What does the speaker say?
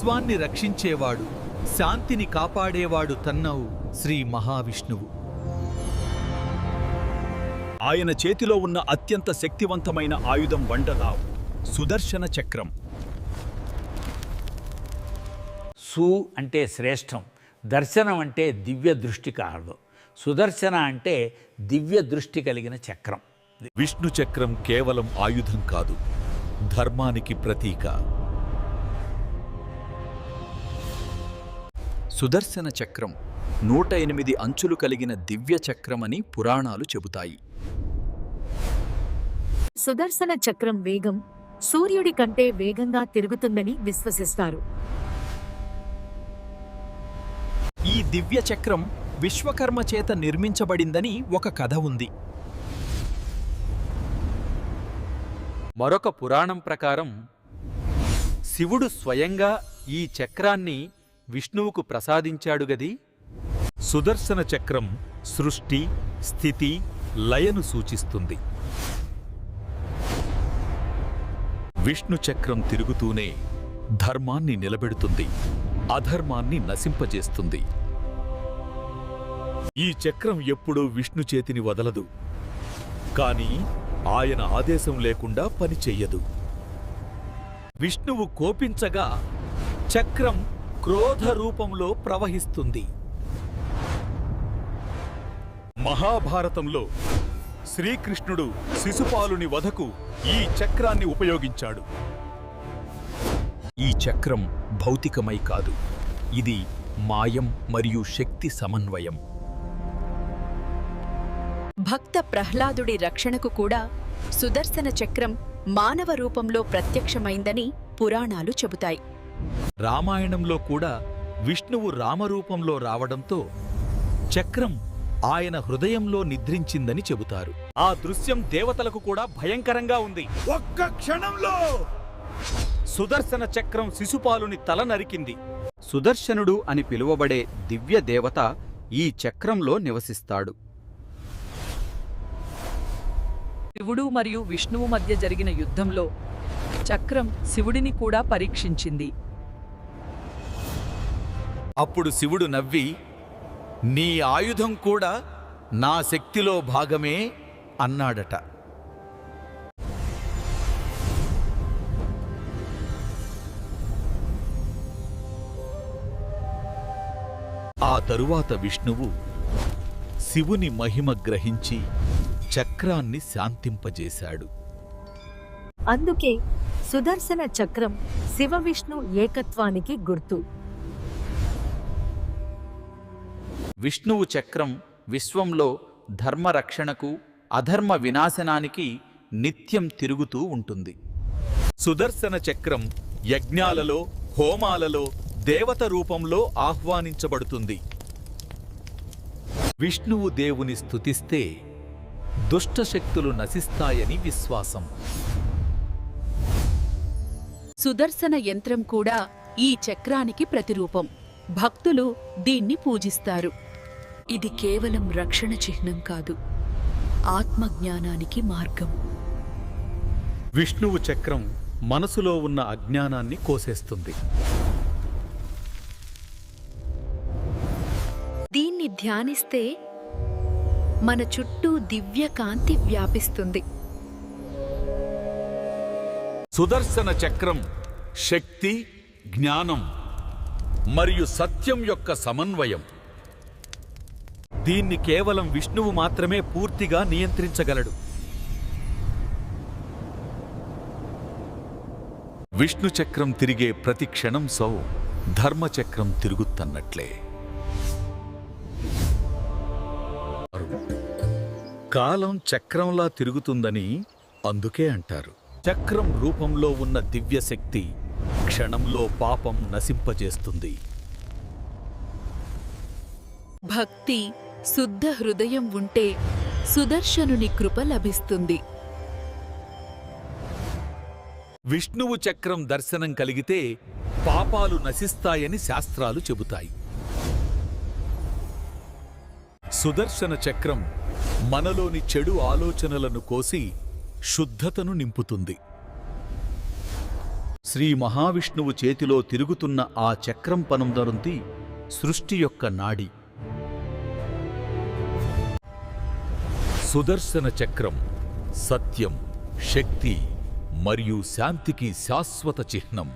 విశ్వాన్ని రక్షించేవాడు శాంతిని కాపాడేవాడు తన్నవు శ్రీ మహావిష్ణువు. ఆయన చేతిలో ఉన్న అత్యంత శక్తివంతమైన ఆయుధం వండరావు సుదర్శన చక్రం. సు అంటే శ్రేష్టం దర్శనం అంటే దివ్య దృష్టి కాదు. సుదర్శన అంటే దివ్య దృష్టి కలిగిన చక్రం. విష్ణు చక్రం కేవలం ఆయుధం కాదు ధర్మానికి ప్రతీక. సుదర్శన చక్రం నూట ఎనిమిది అంచులు కలిగిన దివ్య చక్రమని పురాణాలు చెబుతాయి. సుదర్శన చక్రం వేగం సూర్యుడి కంటే వేగంగా తిరుగుతుందని విశ్వసిస్తారు. ఈ దివ్య చక్రం విశ్వకర్మ చేత నిర్మించబడిందని ఒక కథ ఉంది. మరొక పురాణం ప్రకారం శివుడు స్వయంగా ఈ చక్రాన్ని విష్ణువుకు ప్రసాదించాడు గది. సుదర్శన చక్రం సృష్టి స్థితి లయను సూచిస్తుంది. విష్ణు చక్రం తిరుగుతూనే ధర్మాన్ని నిలబెడుతుంది. అధర్మాన్ని నశింపజేస్తుంది. ఈ చక్రం ఎప్పుడూ విష్ణు చేతిని వదలదు. కాని ఆయన ఆదేశం లేకుండా పనిచెయ్యదు విష్ణువు కోపించగా చక్రం క్రోధ రూపంలో ప్రవహిస్తుంది. మహాభారతంలో శ్రీకృష్ణుడు శిశుపాలుని వధకు ఈ చక్రాన్ని ఉపయోగించాడు. ఈ చక్రం భౌతికమై కాదు. ఇది మాయం మరియు శక్తి సమన్వయం. భక్త ప్రహ్లాదుడి రక్షణకు కూడా సుదర్శన చక్రం మానవ రూపంలో ప్రత్యక్షమైందని పురాణాలు చెబుతాయి. రామాయణంలో కూడా విష్ణువు రామరూపంలో రావడంతో చక్రం ఆయన హృదయంలో నిద్రించిందని చెబుతారు. ఆ దృశ్యం దేవతలకు కూడా భయంకరంగా ఉంది. ఒక్క క్షణంలో! సుదర్శన చక్రం శిశుపాలుని తల నరికింది. సుదర్శనుడు అని పిలువబడే దివ్య దేవత ఈ చక్రంలో నివసిస్తాడు. శివుడు మరియు విష్ణువు మధ్య జరిగిన యుద్ధంలో చక్రం శివుడిని కూడా పరీక్షించింది. అప్పుడు శివుడు నవ్వి నీ ఆయుధం కూడా నా శక్తిలో భాగమే అన్నాడట. ఆ తరువాత విష్ణువు శివుని మహిమ గ్రహించి చక్రాన్ని శాంతింపజేశాడు. అందుకే సుదర్శన చక్రం శివ విష్ణు ఏకత్వానికి గుర్తు. విష్ణువు చక్రం విశ్వంలో ధర్మరక్షణకు అధర్మ వినాశనానికి నిత్యం తిరుగుతూ ఉంటుంది. సుదర్శన చక్రం యజ్ఞాలలో హోమాలలో దేవత రూపంలో ఆహ్వానించబడుతుంది. విష్ణువు దేవుని స్థుతిస్తే దుష్టశక్తులు నశిస్తాయని విశ్వాసం. సుదర్శన యంత్రం కూడా ఈ చక్రానికి ప్రతిరూపం. భక్తులు దీన్ని పూజిస్తారు. ఇది కేవలం రక్షణ చిహ్నం కాదు ఆత్మజ్ఞానానికి మార్గం. విష్ణువు చక్రం మనసులో ఉన్న అజ్ఞానాన్ని కోసేస్తుంది. దీన్ని ధ్యానిస్తే మన చుట్టూ దివ్య కాంతి వ్యాపిస్తుంది. సుదర్శన చక్రం శక్తి జ్ఞానం మరియు సత్యం యొక్క సమన్వయం. దీన్ని కేవలం విష్ణువు మాత్రమే పూర్తిగా నియంత్రించగలడు. విష్ణు చక్రం తిరిగే ప్రతి క్షణం సౌ ధర్మచక్రం తిరుగుతన్నట్లే. కాలం చక్రంలా తిరుగుతుందని అందుకే అంటారు. చక్రం రూపంలో ఉన్న దివ్యశక్తి క్షణంలో పాపం నశింపజేస్తుంది. భక్తి శుద్ధ హృదయం ఉంటే సుదర్శనుని కృప లభిస్తుంది. విష్ణువు చక్రం దర్శనం కలిగితే పాపాలు నశిస్తాయని శాస్త్రాలు చెబుతాయి. సుదర్శన చక్రం మనలోని చెడు ఆలోచనలను కోసి శుద్ధతను నింపుతుంది. శ్రీ మహావిష్ణువు చేతిలో తిరుగుతున్న ఆ చక్రం పనుందరుంది సృష్టి యొక్క నాడి. సుదర్శన చక్రం సత్యం శక్తి మరియు శాంతికి శాశ్వత చిహ్నం.